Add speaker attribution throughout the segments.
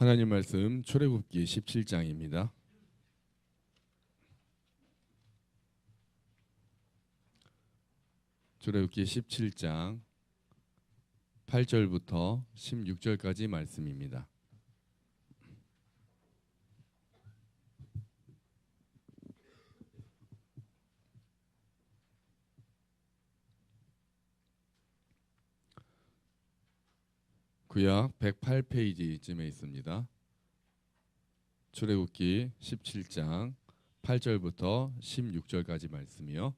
Speaker 1: 하나님 말씀 출애굽기 17장입니다. 출애굽기 17장 8절부터 16절까지 말씀입니다. 구약 108페이지쯤에 있습니다. 출애굽기 17장 8절부터 16절까지 말씀이요.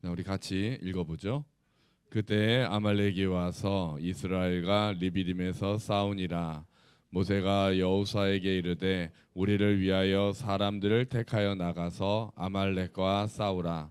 Speaker 1: 자, 우리 같이 읽어보죠. 그때 아말렉이 와서 이스라엘과 리비림에서 싸우니라. 모세가 여호수아에게 이르되 우리를 위하여 사람들을 택하여 나가서 아말렉과 싸우라.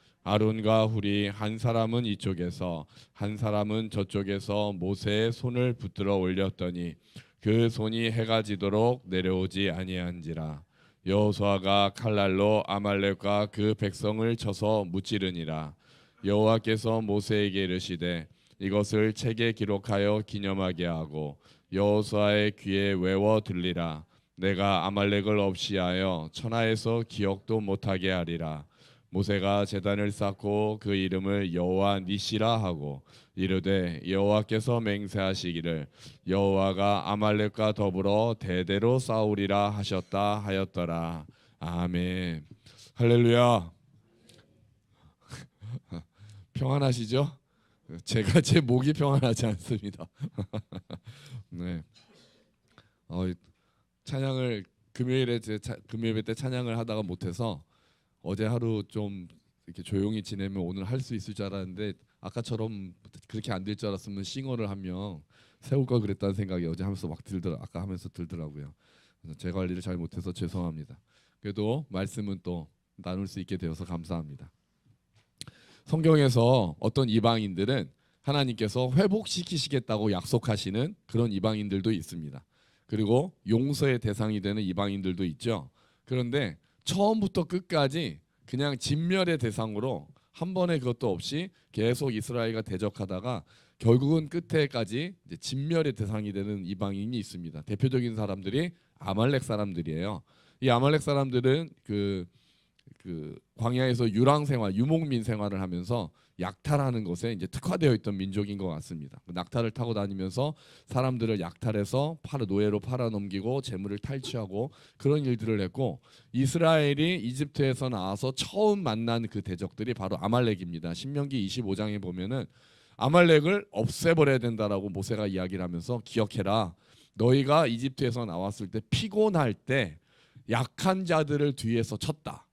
Speaker 1: 아론과 훌이 한 사람은 이쪽에서 한 사람은 저쪽에서 모세의 손을 붙들어 올렸더니 그 손이 해가 지도록 내려오지 아니한지라. 여호수아가 칼날로 아말렉과 그 백성을 쳐서 무찌르니라. 여호와께서 모세에게 이르시되 이것을 책에 기록하여 기념하게 하고 여호수아의 귀에 외워 들리라. 내가 아말렉을 없이하여 천하에서 기억도 못하게 하리라 모세가 제단을 쌓고 그 이름을 여호와 니시라 하고 이르되 여호와께서 맹세하시기를 여호와가 아말렉과 더불어 대대로 싸우리라 하셨다 하였더라 아멘 할렐루야 평안하시죠? 제가 제 목이 평안하지 않습니다. 네. 어, 찬양을 금요일에 제 차, 금요일 때 찬양을 하다가 못해서 어제 하루 좀 이렇게 조용히 지내면 오늘 할 수 있을 줄 알았는데 아까처럼 그렇게 안 될 줄 알았으면 싱어를 한 명 세울 걸 그랬다는 생각이 어제 하면서 막 들더라 아까 하면서 들더라고요. 그래서 제 관리를 잘 못해서 죄송합니다. 그래도 말씀은 또 나눌 수 있게 되어서 감사합니다. 성경에서 어떤 이방인들은 하나님께서 회복시키시겠다고 약속하시는 그런 이방인들도 있습니다. 그리고 용서의 대상이 되는 이방인들도 있죠. 그런데 처음부터 끝까지 그냥 진멸의 대상으로 한 번의 그것도 없이 계속 이스라엘과 대적하다가 결국은 끝에까지 진멸의 대상이 되는 이방인이 있습니다. 대표적인 사람들이 아말렉 사람들이에요. 이 아말렉 사람들은 그, 그 광야에서 유랑 생활, 유목민 생활을 하면서 약탈하는 것에 이제 특화되어 있던 민족인 것 같습니다. 그 낙타를 타고 다니면서 사람들을 약탈해서 팔아 노예로 팔아 넘기고 재물을 탈취하고 그런 일들을 했고 이스라엘이 이집트에서 나와서 처음 만난 그 대적들이 바로 아말렉입니다. 신명기 25장에 보면은 아말렉을 없애버려야 된다라고 모세가 이야기를 하면서 기억해라. 너희가 이집트에서 나왔을 때 피곤할 때 약한 자들을 뒤에서 쳤다.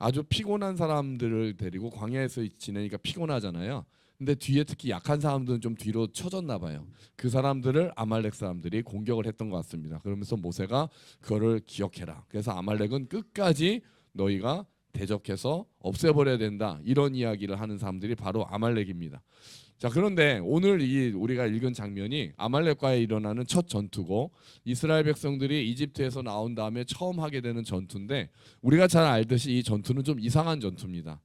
Speaker 1: 아주 피곤한 사람들을 데리고 광야에서 지내니까 피곤하잖아요. 근데 뒤에 특히 약한 사람들은 좀 뒤로 쳐졌나 봐요. 그 사람들을 아말렉 사람들이 공격을 했던 것 같습니다. 그러면서 모세가 그거를 기억해라. 그래서 아말렉은 끝까지 너희가 대적해서 없애버려야 된다. 이런 이야기를 하는 사람들이 바로 아말렉입니다. 자 그런데 오늘 이 우리가 읽은 장면이 아말렉과에 일어나는 첫 전투고 이스라엘 백성들이 이집트에서 나온 다음에 처음 하게 되는 전투인데 우리가 잘 알듯이 이 전투는 좀 이상한 전투입니다.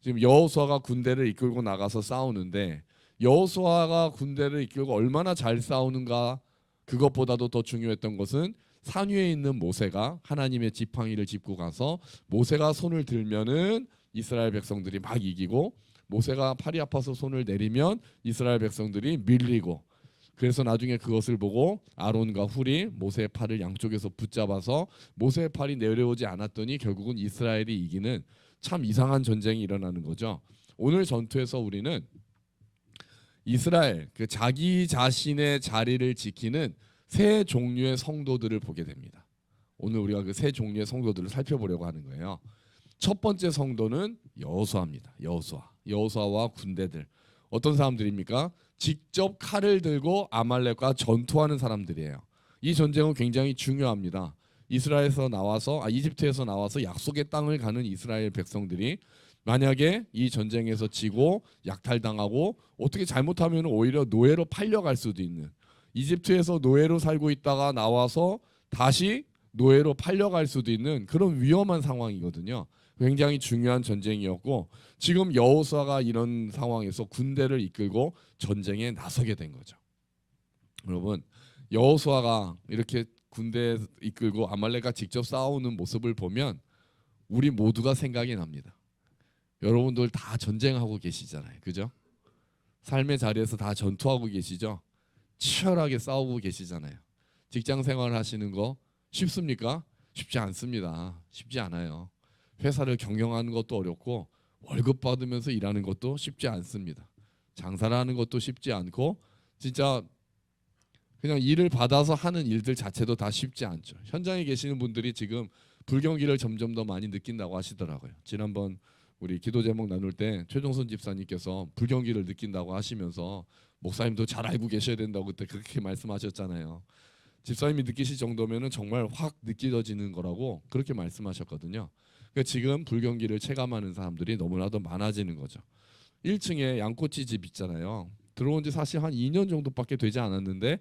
Speaker 1: 지금 여호수아가 군대를 이끌고 나가서 싸우는데 여호수아가 군대를 이끌고 얼마나 잘 싸우는가 그것보다도 더 중요했던 것은 산 위에 있는 모세가 하나님의 지팡이를 짚고 가서 모세가 손을 들면은 이스라엘 백성들이 막 이기고 모세가 팔이 아파서 손을 내리면 이스라엘 백성들이 밀리고 그래서 나중에 그것을 보고 아론과 훌이 모세의 팔을 양쪽에서 붙잡아서 모세의 팔이 내려오지 않았더니 결국은 이스라엘이 이기는 참 이상한 전쟁이 일어나는 거죠. 오늘 전투에서 우리는 이스라엘 그 자기 자신의 자리를 지키는 세 종류의 성도들을 보게 됩니다. 오늘 우리가 그 세 종류의 성도들을 살펴보려고 하는 거예요. 첫 번째 성도는 여호수아입니다. 여호수아. 여호수아와 군대들. 어떤 사람들입니까? 직접 칼을 들고 아말렉과 전투하는 사람들이에요. 이 전쟁은 굉장히 중요합니다. 이스라엘에서 나와서 아 이집트에서 나와서 약속의 땅을 가는 이스라엘 백성들이 만약에 이 전쟁에서 지고 약탈당하고 어떻게 잘못하면 오히려 노예로 팔려갈 수도 있는 이집트에서 노예로 살고 있다가 나와서 다시 노예로 팔려갈 수도 있는 그런 위험한 상황이거든요. 굉장히 중요한 전쟁이었고 지금 여호수아가 이런 상황에서 군대를 이끌고 전쟁에 나서게 된 거죠. 여러분 여호수아가 이렇게 군대 이끌고 아말렉과 직접 싸우는 모습을 보면 우리 모두가 생각이 납니다. 여러분들 다 전쟁하고 계시잖아요. 그죠? 삶의 자리에서 다 전투하고 계시죠? 치열하게 싸우고 계시잖아요. 직장 생활 하시는 거 쉽습니까? 쉽지 않습니다. 쉽지 않아요. 회사를 경영하는 것도 어렵고 월급 받으면서 일하는 것도 쉽지 않습니다. 장사를 하는 것도 쉽지 않고 진짜 그냥 일을 받아서 하는 일들 자체도 다 쉽지 않죠. 현장에 계시는 분들이 지금 불경기를 점점 더 많이 느낀다고 하시더라고요. 지난번 우리 기도 제목 나눌 때 최종선 집사님께서 불경기를 느낀다고 하시면서 목사님도 잘 알고 계셔야 된다고 그때 그렇게 말씀하셨잖아요. 집사님이 느끼실 정도면은 정말 확 느껴지는 거라고 그렇게 말씀하셨거든요. 그러니까 지금 불경기를 체감하는 사람들이 너무나도 많아지는 거죠. 1층에 양꼬치 집 있잖아요. 들어온 지 사실 한 2년 정도밖에 되지 않았는데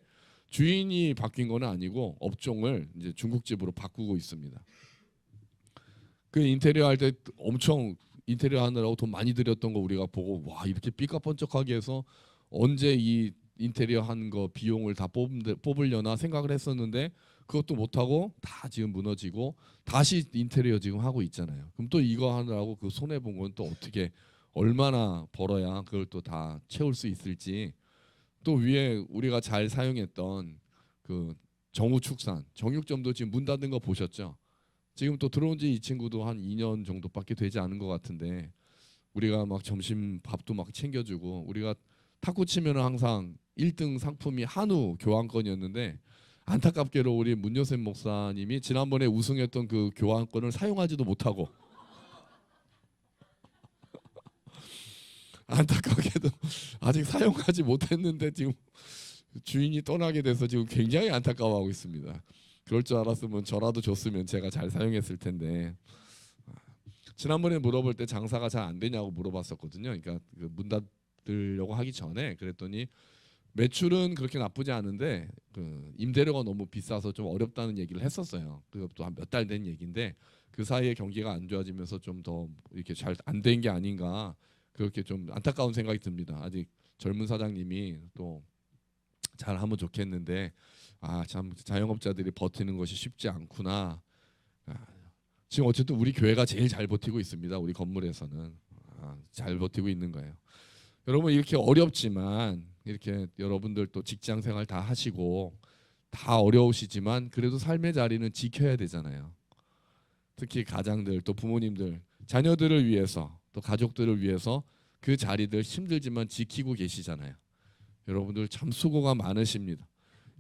Speaker 1: 주인이 바뀐 건 아니고 업종을 이제 중국집으로 바꾸고 있습니다. 그 인테리어 할 때 엄청 인테리어 하느라고 돈 많이 들였던 거 우리가 보고 와 이렇게 삐까뻔쩍하게 해서 언제 이 인테리어 한 거 비용을 다 뽑- 뽑으려나 생각을 했었는데 그것도 못 하고 다 지금 무너지고 다시 인테리어 지금 하고 있잖아요. 그럼 또 이거 하느라고 그 손해 본 건 또 어떻게 얼마나 벌어야 그걸 또 다 채울 수 있을지 또 위에 우리가 잘 사용했던 그 정우축산 정육점도 지금 문 닫은 거 보셨죠? 지금 또 들어온 지 이 친구도 한 2년 정도밖에 되지 않은 것 같은데 우리가 막 점심 밥도 막 챙겨주고 우리가 탁구 치면은 항상 1등 상품이 한우 교환권이었는데 안타깝게로 우리 문여셉 목사님이 지난번에 우승했던 그 교환권을 사용하지도 못하고 안타깝게도 아직 사용하지 못했는데 지금 주인이 떠나게 돼서 지금 굉장히 안타까워하고 있습니다. 그럴 줄 알았으면 저라도 줬으면 제가 잘 사용했을 텐데 지난번에 물어볼 때 장사가 잘 안 되냐고 물어봤었거든요. 그러니까 그문 닫으려고 하기 전에 그랬더니 매출은 그렇게 나쁘지 않은데 그 임대료가 너무 비싸서 좀 어렵다는 얘기를 했었어요. 그것도 한 몇 달 된 얘기인데 그 사이에 경기가 안 좋아지면서 좀 더 이렇게 잘 안 된 게 아닌가 그렇게 좀 안타까운 생각이 듭니다. 아직 젊은 사장님이 또 잘 하면 좋겠는데 아 참 자영업자들이 버티는 것이 쉽지 않구나. 아, 지금 어쨌든 우리 교회가 제일 잘 버티고 있습니다. 우리 건물에서는 아, 잘 버티고 있는 거예요. 여러분 이렇게 어렵지만 이렇게 여러분들 또 직장 생활 다 하시고 다 어려우시지만 그래도 삶의 자리는 지켜야 되잖아요. 특히 가장들 또 부모님들 자녀들을 위해서 또 가족들을 위해서 그 자리들 힘들지만 지키고 계시잖아요. 여러분들 참 수고가 많으십니다.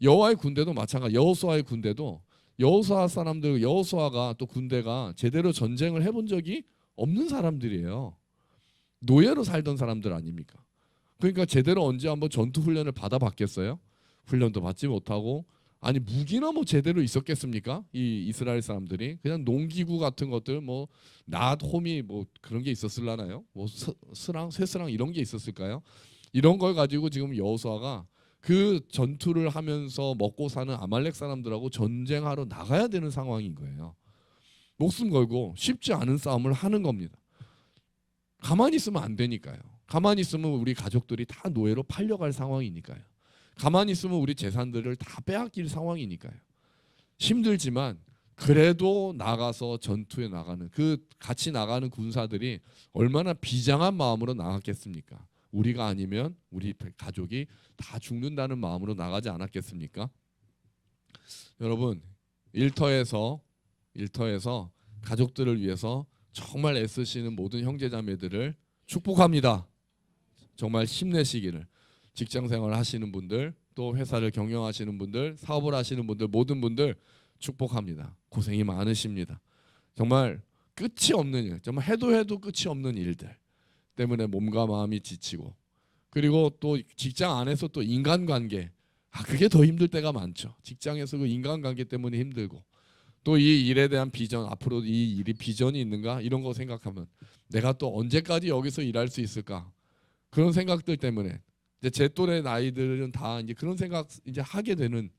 Speaker 1: 여호와의 군대도 마찬가지. 여호수아의 군대도 여호수아 사람들 여호수아가 또 군대가 제대로 전쟁을 해본 적이 없는 사람들이에요. 노예로 살던 사람들 아닙니까? 그러니까 제대로 언제 한번 전투 훈련을 받아봤겠어요? 훈련도 받지 못하고 아니 무기나 뭐 제대로 있었겠습니까? 이 이스라엘 사람들이 그냥 농기구 같은 것들 뭐낫 호미 뭐 그런 게 있었을라나요? 뭐 스, 스랑 쇠스랑 이런 게 있었을까요? 이런 걸 가지고 지금 여호수아가 그 전투를 하면서 먹고 사는 아말렉 사람들하고 전쟁하러 나가야 되는 상황인 거예요. 목숨 걸고 쉽지 않은 싸움을 하는 겁니다. 가만히 있으면 안 되니까요. 가만히 있으면 우리 가족들이 다 노예로 팔려갈 상황이니까요. 가만히 있으면 우리 재산들을 다 빼앗길 상황이니까요. 힘들지만 그래도 나가서 전투에 나가는 그 같이 나가는 군사들이 얼마나 비장한 마음으로 나갔겠습니까? 우리가 아니면 우리 가족이 다 죽는다는 마음으로 나가지 않았겠습니까? 여러분 일터에서 일터에서 가족들을 위해서 정말 애쓰시는 모든 형제자매들을 축복합니다. 정말 힘내시기를 직장 생활 하시는 분들 또 회사를 경영하시는 분들 사업을 하시는 분들 모든 분들 축복합니다. 고생이 많으십니다. 정말 끝이 없는 일, 정말 해도 해도 끝이 없는 일들 때문에 몸과 마음이 지치고 그리고 또 직장 안에서 또 인간관계 아 그게 더 힘들 때가 많죠. 직장에서 그 인간관계 때문에 힘들고 또 이 일에 대한 비전 앞으로 이 일이 비전이 있는가 이런 거 생각하면 내가 또 언제까지 여기서 일할 수 있을까 그런 생각들 때문에 이제 제 또래 나이들은 다 이제 그런 생각 이제 하게 되는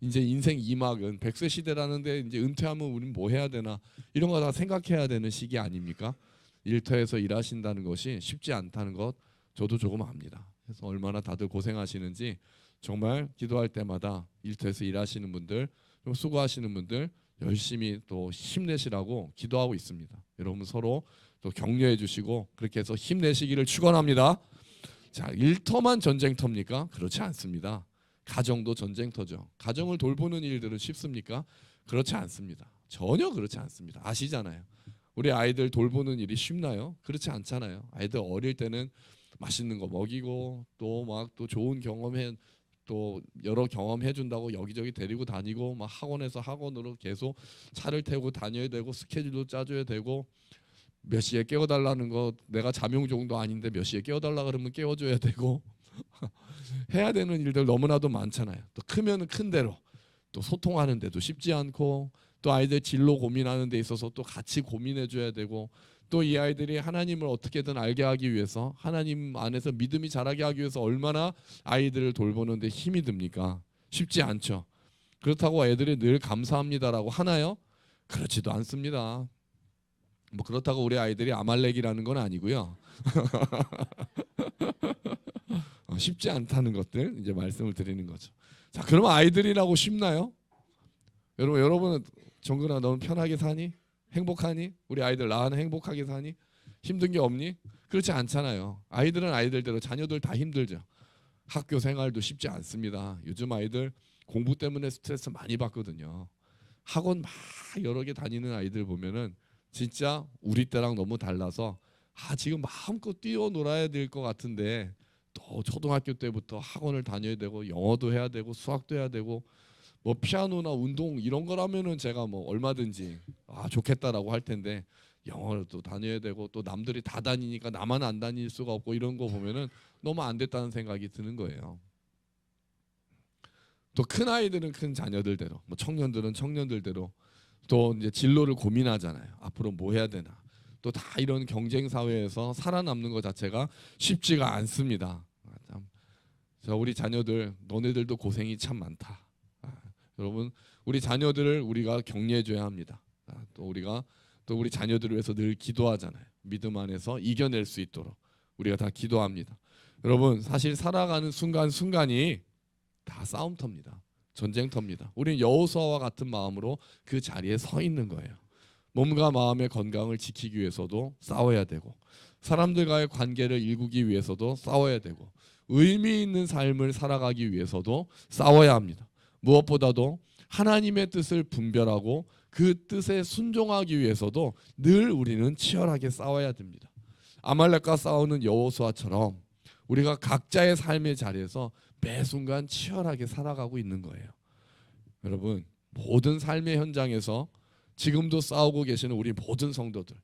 Speaker 1: 이제 인생 이막은 백세 시대라는데 이제 은퇴하면 우리는 뭐 해야 되나 이런 거 다 생각해야 되는 시기 아닙니까? 일터에서 일하신다는 것이 쉽지 않다는 것 저도 조금 압니다. 그래서 얼마나 다들 고생하시는지 정말 기도할 때마다 일터에서 일하시는 분들 좀 수고하시는 분들 열심히 또 힘내시라고 기도하고 있습니다. 여러분 서로 또 격려해 주시고 그렇게 해서 힘내시기를 축원합니다. 자, 일터만 전쟁터입니까? 그렇지 않습니다. 가정도 전쟁터죠. 가정을 돌보는 일들은 쉽습니까? 그렇지 않습니다. 전혀 그렇지 않습니다. 아시잖아요. 우리 아이들 돌보는 일이 쉽나요? 그렇지 않잖아요. 아이들 어릴 때는 맛있는 거 먹이고 또막또 좋은 경험해 또 여러 경험해 준다고 여기저기 데리고 다니고 막 학원에서 학원으로 계속 차를 태우고 다녀야 되고 스케줄도 짜줘야 되고 몇 시에 깨워달라는 거 내가 잠용 정도 아닌데 몇 시에 깨워달라 그러면 깨워줘야 되고 해야 되는 일들 너무나도 많잖아요. 또 크면은 큰 대로 또 소통하는데도 쉽지 않고 또 아이들 진로 고민하는 데 있어서 또 같이 고민해 줘야 되고 또 이 아이들이 하나님을 어떻게든 알게 하기 위해서 하나님 안에서 믿음이 자라게 하기 위해서 얼마나 아이들을 돌보는 데 힘이 듭니까? 쉽지 않죠. 그렇다고 애들이 늘 감사합니다라고 하나요? 그렇지도 않습니다. 뭐 그렇다고 우리 아이들이 아말렉이라는 건 아니고요. 어, 쉽지 않다는 것들 이제 말씀을 드리는 거죠. 자, 그러면 아이들이라고 쉽나요? 여러분, 여러분은 정근아, 너는 편하게 사니? 행복하니? 우리 아이들 나는 행복하게 사니? 힘든 게 없니? 그렇지 않잖아요. 아이들은 아이들대로 자녀들 다 힘들죠. 학교 생활도 쉽지 않습니다. 요즘 아이들 공부 때문에 스트레스 많이 받거든요. 학원 막 여러 개 다니는 아이들 보면은 진짜 우리 때랑 너무 달라서 아 지금 마음껏 뛰어놀아야 될 것 같은데 또 초등학교 때부터 학원을 다녀야 되고 영어도 해야 되고 수학도 해야 되고 뭐 피아노나 운동 이런 거라면은 제가 뭐 얼마든지 아 좋겠다라고 할 텐데 영어도 다녀야 되고 또 남들이 다 다니니까 나만 안 다닐 수가 없고 이런 거 보면은 너무 안 됐다는 생각이 드는 거예요. 또 큰 아이들은 큰 자녀들대로, 뭐 청년들은 청년들대로 또 이제 진로를 고민하잖아요. 앞으로 뭐 해야 되나. 또 다 이런 경쟁 사회에서 살아남는 것 자체가 쉽지가 않습니다. 아, 참. 자, 우리 자녀들 너네들도 고생이 참 많다. 아, 여러분 우리 자녀들을 우리가 격려해 줘야 합니다. 아, 또 우리가 또 우리 자녀들을 위해서 늘 기도하잖아요. 믿음 안에서 이겨낼 수 있도록 우리가 다 기도합니다. 여러분 사실 살아가는 순간 순간이 다 싸움터입니다. 전쟁터입니다. 우리는 여호수아와 같은 마음으로 그 자리에 서 있는 거예요. 몸과 마음의 건강을 지키기 위해서도 싸워야 되고 사람들과의 관계를 일구기 위해서도 싸워야 되고 의미 있는 삶을 살아가기 위해서도 싸워야 합니다. 무엇보다도 하나님의 뜻을 분별하고 그 뜻에 순종하기 위해서도 늘 우리는 치열하게 싸워야 됩니다. 아말렉과 싸우는 여호수아처럼 우리가 각자의 삶의 자리에서 매 순간 치열하게 살아가고 있는 거예요. 여러분 모든 삶의 현장에서 지금도 싸우고 계시는 우리 모든 성도들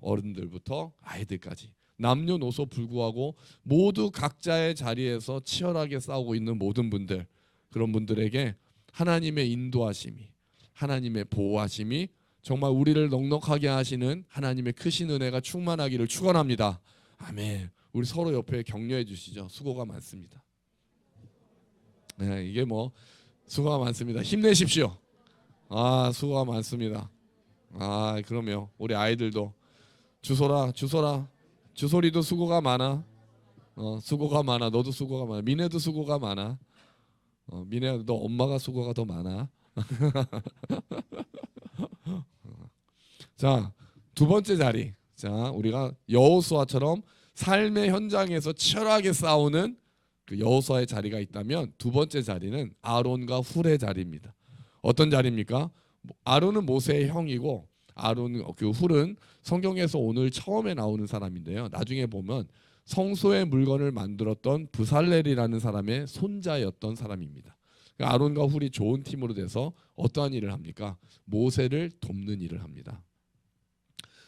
Speaker 1: 어른들부터 아이들까지 남녀노소 불구하고 모두 각자의 자리에서 치열하게 싸우고 있는 모든 분들 그런 분들에게 하나님의 인도하심이 하나님의 보호하심이 정말 우리를 넉넉하게 하시는 하나님의 크신 은혜가 충만하기를 축원합니다. 아멘. 우리 서로 옆에 격려해 주시죠. 수고가 많습니다. 네, 이게 뭐 수고가 많습니다. 힘내십시오. 아, 수고가 많습니다. 아, 그러면 우리 아이들도 주소라, 주소라, 주소리도 수고가 많아. 어, 수고가 많아. 너도 수고가 많아. 민혜도 수고가 많아. 어, 민혜야, 너 엄마가 수고가 더 많아. 자, 두 번째 자리. 자, 우리가 여호수아처럼 삶의 현장에서 치열하게 싸우는 그 여호수아의 자리가 있다면 두 번째 자리는 아론과 훌의 자리입니다. 어떤 자리입니까? 아론은 모세의 형이고 아론 그 훌은 성경에서 오늘 처음에 나오는 사람인데요. 나중에 보면 성소의 물건을 만들었던 부살렐이라는 사람의 손자였던 사람입니다. 그러니까 아론과 훌이 좋은 팀으로 돼서 어떠한 일을 합니까? 모세를 돕는 일을 합니다.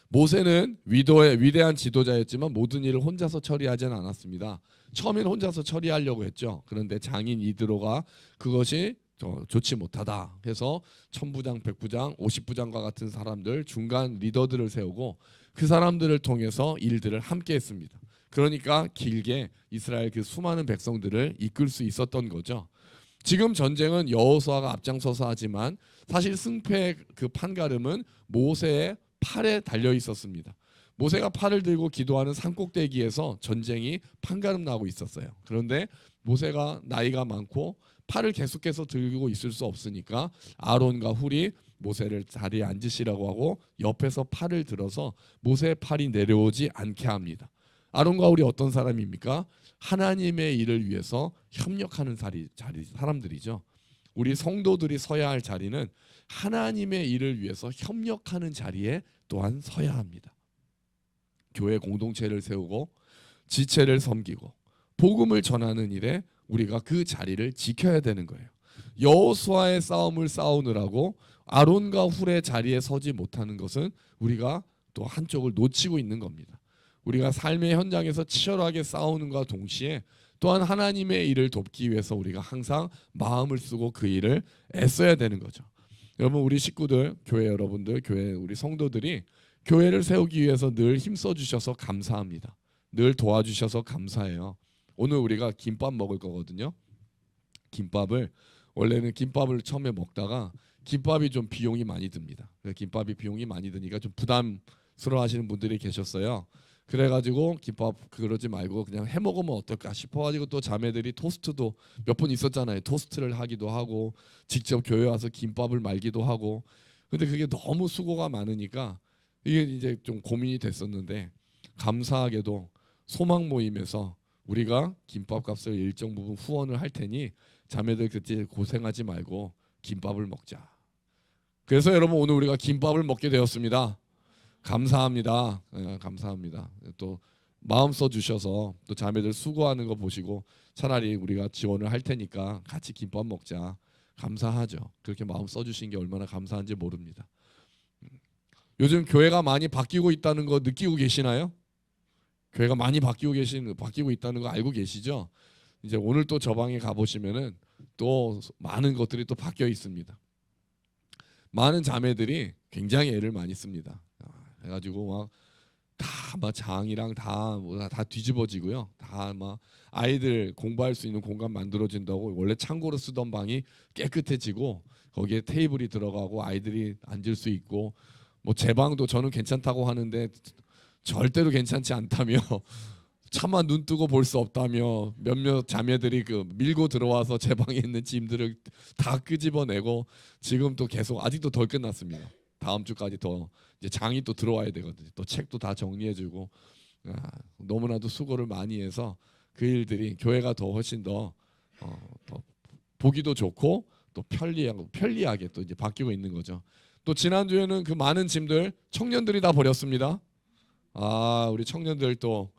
Speaker 1: 모세는 위도의 위대한 지도자였지만 모든 일을 혼자서 처리하지는 않았습니다. 처음엔 혼자서 처리하려고 했죠. 그런데 장인 이드로가 그것이 더 좋지 못하다 해서 천부장, 백부장, 오십부장과 같은 사람들 중간 리더들을 세우고 그 사람들을 통해서 일들을 함께 했습니다. 그러니까 길게 이스라엘 그 수많은 백성들을 이끌 수 있었던 거죠. 지금 전쟁은 여호수아가 앞장서서 하지만 사실 승패의 그 판가름은 모세의 팔에 달려 있었습니다. 모세가 팔을 들고 기도하는 산꼭대기에서 전쟁이 판가름 나고 있었어요. 그런데 모세가 나이가 많고 팔을 계속해서 들고 있을 수 없으니까 아론과 훌이 모세를 자리에 앉으시라고 하고 옆에서 팔을 들어서 모세의 팔이 내려오지 않게 합니다. 아론과 훌이 어떤 사람입니까? 하나님의 일을 위해서 협력하는 자리, 자리 사람들이죠. 우리 성도들이 서야 할 자리는 하나님의 일을 위해서 협력하는 자리에 또한 서야 합니다. 교회 공동체를 세우고 지체를 섬기고 복음을 전하는 일에 우리가 그 자리를 지켜야 되는 거예요. 여호수아의 싸움을 싸우느라고 아론과 훌의 자리에 서지 못하는 것은 우리가 또 한쪽을 놓치고 있는 겁니다. 우리가 삶의 현장에서 치열하게 싸우는과 동시에 또한 하나님의 일을 돕기 위해서 우리가 항상 마음을 쓰고 그 일을 애써야 되는 거죠. 여러분 우리 식구들, 교회 여러분들, 교회 우리 성도들이 교회를 세우기 위해서 늘 힘써 주셔서 감사합니다. 늘 도와주셔서 감사해요. 오늘 우리가 김밥 먹을 거거든요. 김밥을 원래는 김밥을 처음에 먹다가 김밥이 좀 비용이 많이 듭니다. 김밥이 비용이 많이 드니까 좀 부담스러워하시는 분들이 계셨어요. 그래가지고 김밥 그러지 말고 그냥 해 먹으면 어떨까 싶어가지고 또 자매들이 토스트도 몇 번 있었잖아요. 토스트를 하기도 하고 직접 교회 와서 김밥을 말기도 하고. 근데 그게 너무 수고가 많으니까 이게 이제 좀 고민이 됐었는데 감사하게도 소망 모임에서 우리가 김밥 값을 일정 부분 후원을 할 테니 자매들 그때 고생하지 말고 김밥을 먹자. 그래서 여러분 오늘 우리가 김밥을 먹게 되었습니다. 감사합니다. 예, 감사합니다. 또 마음 써 주셔서 또 자매들 수고하는 거 보시고 차라리 우리가 지원을 할 테니까 같이 김밥 먹자. 감사하죠. 그렇게 마음 써 주신 게 얼마나 감사한지 모릅니다. 음. 요즘 교회가 많이 바뀌고 있다는 거 느끼고 계시나요? 교회가 많이 바뀌고 계신 바뀌고 있다는 거 알고 계시죠? 이제 오늘 또 저 방에 가 보시면은 또 많은 것들이 또 바뀌어 있습니다. 많은 자매들이 굉장히 애를 많이 씁니다. 아, 해가지고 막 다막 장이랑 다뭐 다 뒤집어지고요. 다 막 아이들 공부할 수 있는 공간 만들어진다고 원래 창고로 쓰던 방이 깨끗해지고 거기에 테이블이 들어가고 아이들이 앉을 수 있고 뭐 제 방도 저는 괜찮다고 하는데 절대로 괜찮지 않다며 차마 눈 뜨고 볼 수 없다며 몇몇 자매들이 그 밀고 들어와서 제 방에 있는 짐들을 다 끄집어내고 지금 또 계속 아직도 덜 끝났습니다. 다음 주까지 더 이제 장이 또 들어와야 되거든요. 또 책도 다 정리해주고 아, 너무나도 수고를 많이 해서 그 일들이 교회가 더 훨씬 더, 어, 더 보기도 좋고 또 편리하고 편리하게 또 이제 바뀌고 있는 거죠. 또 지난 주에는 그 많은 짐들 청년들이 다 버렸습니다. 아 우리 청년들 또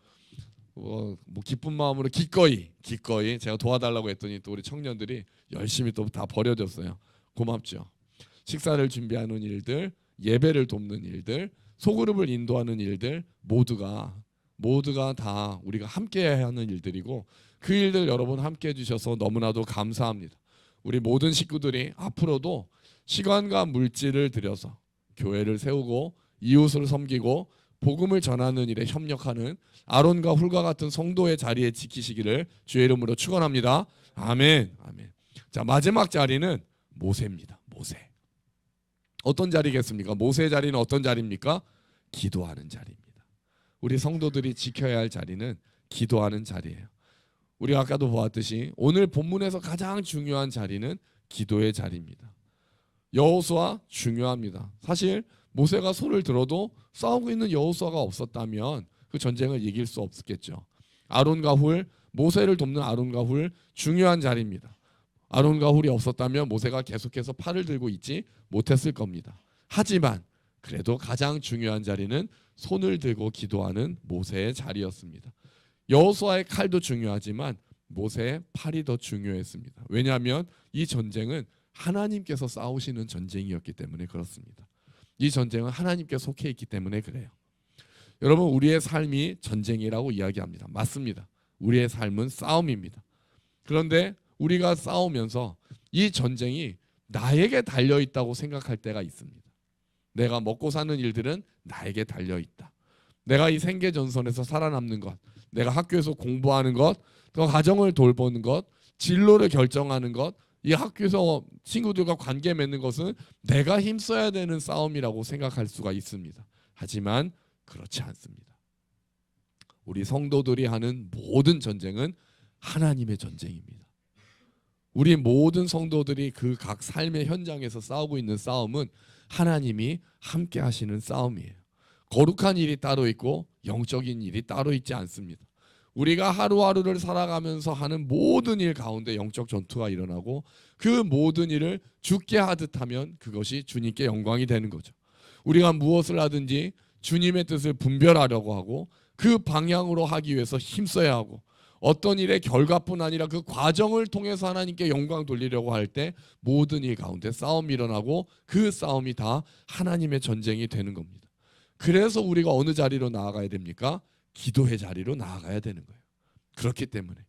Speaker 1: 어, 뭐 기쁜 마음으로 기꺼이 기꺼이 제가 도와달라고 했더니 또 우리 청년들이 열심히 또 다 버려졌어요. 고맙죠. 식사를 준비하는 일들, 예배를 돕는 일들, 소그룹을 인도하는 일들 모두가 모두가 다 우리가 함께 해야 하는 일들이고 그 일들 여러분 함께 해 주셔서 너무나도 감사합니다. 우리 모든 식구들이 앞으로도 시간과 물질을 들여서 교회를 세우고 이웃을 섬기고 복음을 전하는 일에 협력하는 아론과 훌과 같은 성도의 자리에 지키시기를 주의 이름으로 축원합니다. 아멘. 아멘. 자, 마지막 자리는 모세입니다. 모세. 어떤 자리겠습니까? 모세의 자리는 어떤 자리입니까? 기도하는 자리입니다. 우리 성도들이 지켜야 할 자리는 기도하는 자리예요. 우리 아까도 보았듯이 오늘 본문에서 가장 중요한 자리는 기도의 자리입니다. 여호수아 중요합니다. 사실 모세가 손을 들어도 싸우고 있는 여호수아가 없었다면 그 전쟁을 이길 수 없겠죠. 아론과 훌 모세를 돕는 아론과 훌 중요한 자리입니다. 아론과 훌이 없었다면 모세가 계속해서 팔을 들고 있지 못했을 겁니다. 하지만 그래도 가장 중요한 자리는 손을 들고 기도하는 모세의 자리였습니다. 여호수아의 칼도 중요하지만 모세의 팔이 더 중요했습니다. 왜냐하면 이 전쟁은 하나님께서 싸우시는 전쟁이었기 때문에 그렇습니다. 이 전쟁은 하나님께 속해 있기 때문에 그래요. 여러분 우리의 삶이 전쟁이라고 이야기합니다. 맞습니다. 우리의 삶은 싸움입니다. 그런데 우리가 싸우면서 이 전쟁이 나에게 달려 있다고 생각할 때가 있습니다. 내가 먹고 사는 일들은 나에게 달려 있다. 내가 이 생계 전선에서 살아남는 것, 내가 학교에서 공부하는 것, 또 가정을 돌보는 것, 진로를 결정하는 것, 이 학교에서 친구들과 관계 맺는 것은 내가 힘써야 되는 싸움이라고 생각할 수가 있습니다. 하지만 그렇지 않습니다. 우리 성도들이 하는 모든 전쟁은 하나님의 전쟁입니다. 우리 모든 성도들이 그 각 삶의 현장에서 싸우고 있는 싸움은 하나님이 함께 하시는 싸움이에요. 거룩한 일이 따로 있고 영적인 일이 따로 있지 않습니다. 우리가 하루하루를 살아가면서 하는 모든 일 가운데 영적 전투가 일어나고 그 모든 일을 죽게 하듯 하면 그것이 주님께 영광이 되는 거죠. 우리가 무엇을 하든지 주님의 뜻을 분별하려고 하고 그 방향으로 하기 위해서 힘써야 하고 어떤 일의 결과뿐 아니라 그 과정을 통해서 하나님께 영광 돌리려고 할 때 모든 일 가운데 싸움이 일어나고 그 싸움이 다 하나님의 전쟁이 되는 겁니다. 그래서 우리가 어느 자리로 나아가야 됩니까? 기도의 자리로 나아가야 되는 거예요. 그렇기 때문에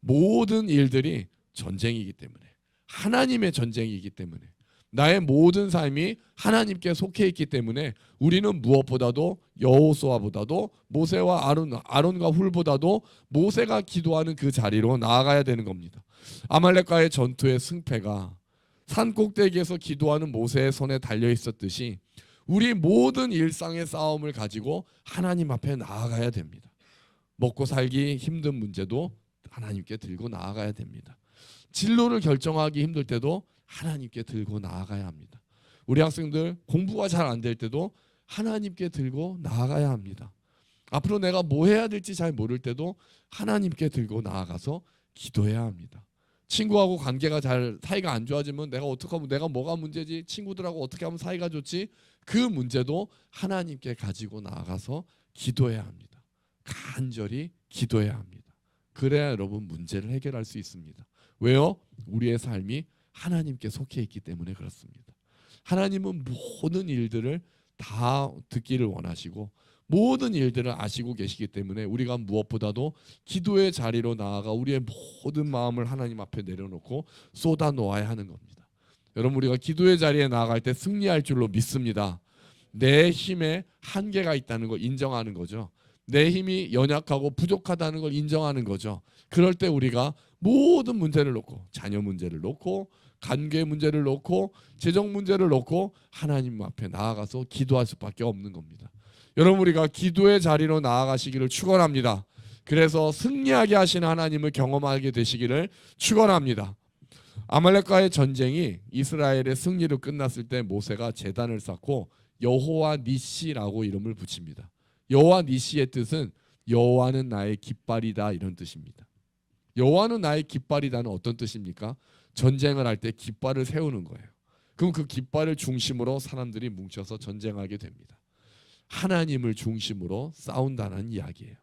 Speaker 1: 모든 일들이 전쟁이기 때문에 하나님의 전쟁이기 때문에 나의 모든 삶이 하나님께 속해 있기 때문에 우리는 무엇보다도 여호수아보다도 모세와 아론 아론과 훌보다도 모세가 기도하는 그 자리로 나아가야 되는 겁니다. 아말렉과의 전투의 승패가 산 꼭대기에서 기도하는 모세의 손에 달려 있었듯이 우리 모든 일상의 싸움을 가지고 하나님 앞에 나아가야 됩니다. 먹고 살기 힘든 문제도 하나님께 들고 나아가야 됩니다. 진로를 결정하기 힘들 때도 하나님께 들고 나아가야 합니다. 우리 학생들 공부가 잘 안 될 때도 하나님께 들고 나아가야 합니다. 앞으로 내가 뭐 해야 될지 잘 모를 때도 하나님께 들고 나아가서 기도해야 합니다. 친구하고 관계가 잘 사이가 안 좋아지면 내가 어떻게 하면 내가 뭐가 문제지 친구들하고 어떻게 하면 사이가 좋지 그 문제도 하나님께 가지고 나아가서 기도해야 합니다. 간절히 기도해야 합니다. 그래야 여러분 문제를 해결할 수 있습니다. 왜요? 우리의 삶이 하나님께 속해 있기 때문에 그렇습니다. 하나님은 모든 일들을 다 듣기를 원하시고 모든 일들을 아시고 계시기 때문에 우리가 무엇보다도 기도의 자리로 나아가 우리의 모든 마음을 하나님 앞에 내려놓고 쏟아 놓아야 하는 겁니다. 여러분 우리가 기도의 자리에 나아갈 때 승리할 줄로 믿습니다. 내 힘에 한계가 있다는 걸 인정하는 거죠. 내 힘이 연약하고 부족하다는 걸 인정하는 거죠. 그럴 때 우리가 모든 문제를 놓고 자녀 문제를 놓고 관계 문제를 놓고 재정 문제를 놓고 하나님 앞에 나아가서 기도할 수밖에 없는 겁니다. 여러분 우리가 기도의 자리로 나아가시기를 축원합니다. 그래서 승리하게 하시는 하나님을 경험하게 되시기를 축원합니다. 아말렉과의 전쟁이 이스라엘의 승리로 끝났을 때 모세가 제단을 쌓고 여호와 니시라고 이름을 붙입니다. 여호와 니시의 뜻은 여호와는 나의 깃발이다 이런 뜻입니다. 여호와는 나의 깃발이다는 어떤 뜻입니까? 전쟁을 할 때 깃발을 세우는 거예요. 그럼 그 깃발을 중심으로 사람들이 뭉쳐서 전쟁하게 됩니다. 하나님을 중심으로 싸운다는 이야기예요.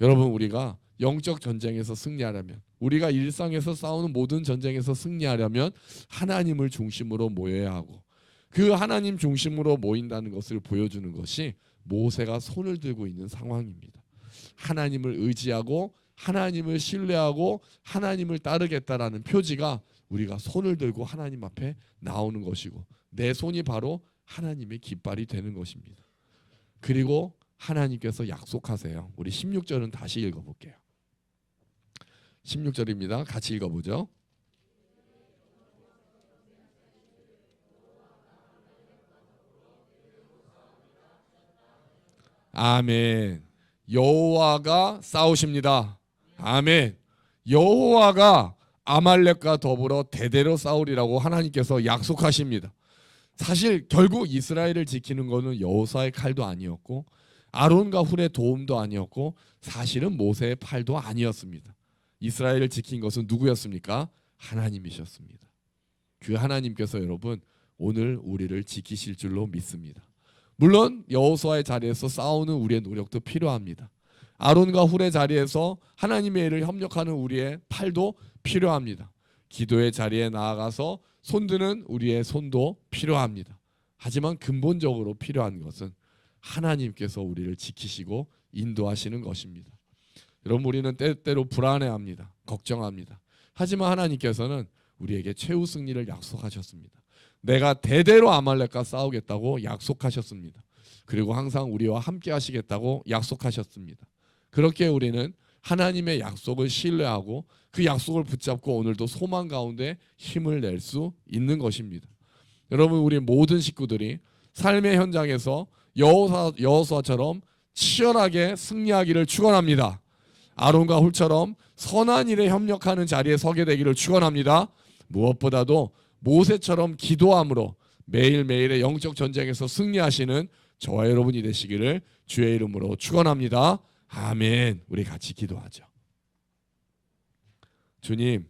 Speaker 1: 여러분 우리가 영적 전쟁에서 승리하려면 우리가 일상에서 싸우는 모든 전쟁에서 승리하려면 하나님을 중심으로 모여야 하고 그 하나님 중심으로 모인다는 것을 보여주는 것이 모세가 손을 들고 있는 상황입니다. 하나님을 의지하고 하나님을 신뢰하고 하나님을 따르겠다라는 표지가 우리가 손을 들고 하나님 앞에 나오는 것이고 내 손이 바로 하나님의 깃발이 되는 것입니다. 그리고 하나님께서 약속하세요. 우리 16절은 다시 읽어 볼게요. 16절입니다. 같이 읽어 보죠. 아멘. 여호와가 싸우십니다. 아멘. 여호와가 아말렉과 더불어 대대로 싸우리라고 하나님께서 약속하십니다. 사실 결국 이스라엘을 지키는 것은 여호사의 칼도 아니었고 아론과 훌의 도움도 아니었고 사실은 모세의 팔도 아니었습니다. 이스라엘을 지킨 것은 누구였습니까? 하나님이셨습니다. 그 하나님께서 여러분 오늘 우리를 지키실 줄로 믿습니다. 물론 여호수아의 자리에서 싸우는 우리의 노력도 필요합니다. 아론과 훌의 자리에서 하나님의 일을 협력하는 우리의 팔도 필요합니다. 기도의 자리에 나아가서 손드는 우리의 손도 필요합니다. 하지만 근본적으로 필요한 것은 하나님께서 우리를 지키시고 인도하시는 것입니다. 여러분 우리는 때때로 불안해합니다. 걱정합니다. 하지만 하나님께서는 우리에게 최후 승리를 약속하셨습니다. 내가 대대로 아말렉과 싸우겠다고 약속하셨습니다. 그리고 항상 우리와 함께 하시겠다고 약속하셨습니다. 그렇게 우리는 하나님의 약속을 신뢰하고 그 약속을 붙잡고 오늘도 소망 가운데 힘을 낼 수 있는 것입니다. 여러분 우리 모든 식구들이 삶의 현장에서 여호사 여호수아처럼 치열하게 승리하기를 축원합니다. 아론과 훌처럼 선한 일에 협력하는 자리에 서게 되기를 축원합니다. 무엇보다도 모세처럼 기도함으로 매일매일의 영적 전쟁에서 승리하시는 저와 여러분이 되시기를 주의 이름으로 축원합니다. 아멘. 우리 같이 기도하죠. 주님,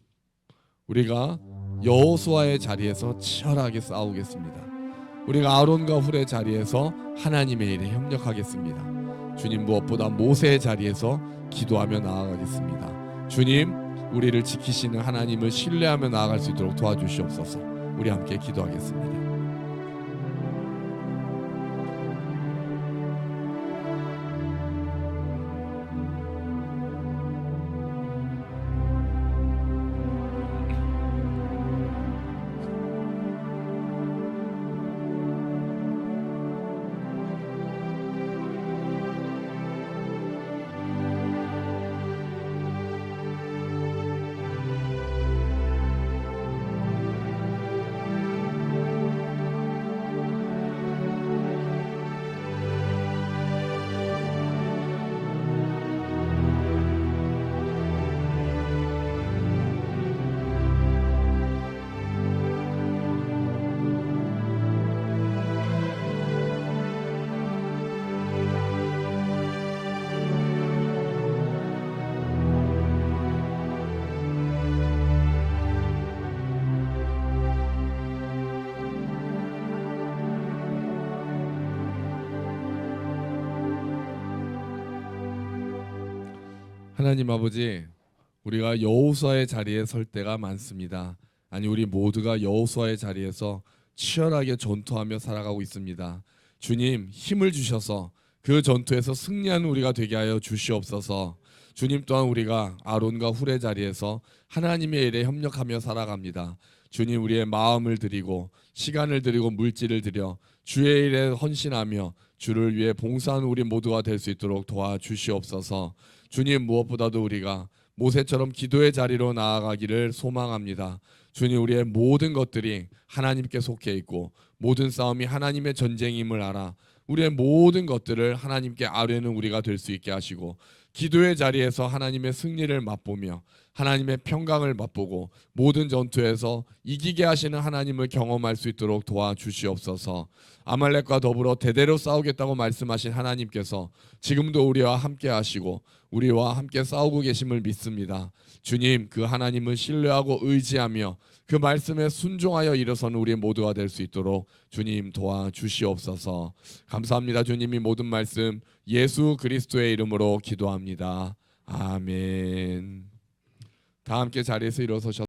Speaker 1: 우리가 여호수아의 자리에서 치열하게 싸우겠습니다. 우리가 아론과 훌의 자리에서 하나님의 일에 협력하겠습니다. 주님 무엇보다 모세의 자리에서 기도하며 나아가겠습니다. 주님, 우리를 지키시는 하나님을 신뢰하며 나아갈 수 있도록 도와주시옵소서. 우리 함께 기도하겠습니다. 하나님 아버지, 우리가 여호수아의 자리에 설 때가 많습니다. 아니 우리 모두가 여호수아의 자리에서 치열하게 전투하며 살아가고 있습니다. 주님 힘을 주셔서 그 전투에서 승리하는 우리가 되게 하여 주시옵소서. 주님 또한 우리가 아론과 훌의 자리에서 하나님의 일에 협력하며 살아갑니다. 주님 우리의 마음을 드리고 시간을 드리고 물질을 드려 주의 일에 헌신하며 주를 위해 봉사하는 우리 모두가 될 수 있도록 도와주시옵소서. 주님 무엇보다도 우리가 모세처럼 기도의 자리로 나아가기를 소망합니다. 주님 우리의 모든 것들이 하나님께 속해 있고 모든 싸움이 하나님의 전쟁임을 알아 우리의 모든 것들을 하나님께 아뢰는 우리가 될 수 있게 하시고 기도의 자리에서 하나님의 승리를 맛보며 하나님의 평강을 맛보고 모든 전투에서 이기게 하시는 하나님을 경험할 수 있도록 도와주시옵소서. 아말렉과 더불어 대대로 싸우겠다고 말씀하신 하나님께서 지금도 우리와 함께 하시고 우리와 함께 싸우고 계심을 믿습니다. 주님 그 하나님을 신뢰하고 의지하며 그 말씀에 순종하여 일어서는 우리 모두가 될 수 있도록 주님 도와주시옵소서. 감사합니다. 주님이 모든 말씀 예수 그리스도의 이름으로 기도합니다. 아멘. 다 함께 자리에서 일어서셔